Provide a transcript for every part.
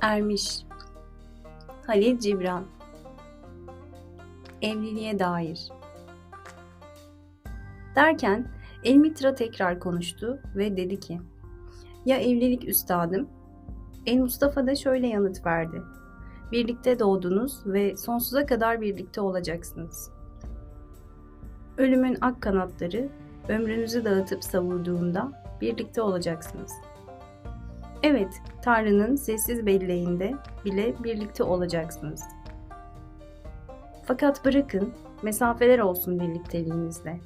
Ermiş Halil Cibran Evliliğe dair Derken Elmitra tekrar konuştu ve dedi ki Ya evlilik üstadım? El Mustafa da şöyle yanıt verdi. Birlikte doğdunuz ve sonsuza kadar birlikte olacaksınız. Ölümün ak kanatları ömrünüzü dağıtıp savurduğunda birlikte olacaksınız. Evet, Tanrı'nın sessiz belleğinde bile birlikte olacaksınız. Fakat bırakın mesafeler olsun birlikteliğinizde.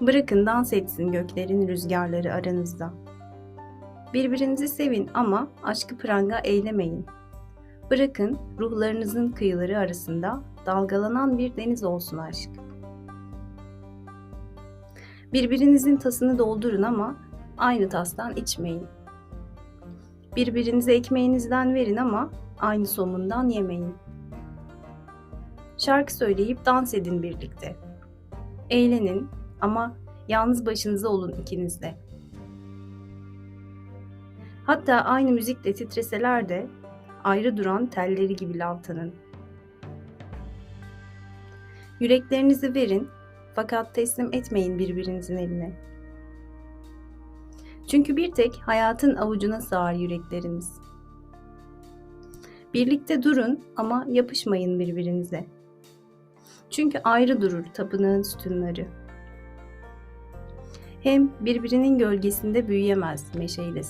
Bırakın dans etsin göklerin rüzgarları aranızda. Birbirinizi sevin ama aşkı pranga eylemeyin. Bırakın ruhlarınızın kıyıları arasında dalgalanan bir deniz olsun aşk. Birbirinizin tasını doldurun ama aynı tastan içmeyin. Birbirinize ekmeğinizden verin ama aynı somundan yemeyin. Şarkı söyleyip dans edin birlikte. Eğlenin ama yalnız başınıza olun ikiniz de. Hatta aynı müzikle titreseler de ayrı duran telleri gibi lavtanın. Yüreklerinizi verin fakat teslim etmeyin birbirinizin eline. Çünkü bir tek hayatın avucuna sığar yürekleriniz. Birlikte durun ama yapışmayın birbirinize. Çünkü ayrı durur tapınağın sütunları. Hem birbirinin gölgesinde büyüyemez meşe ile.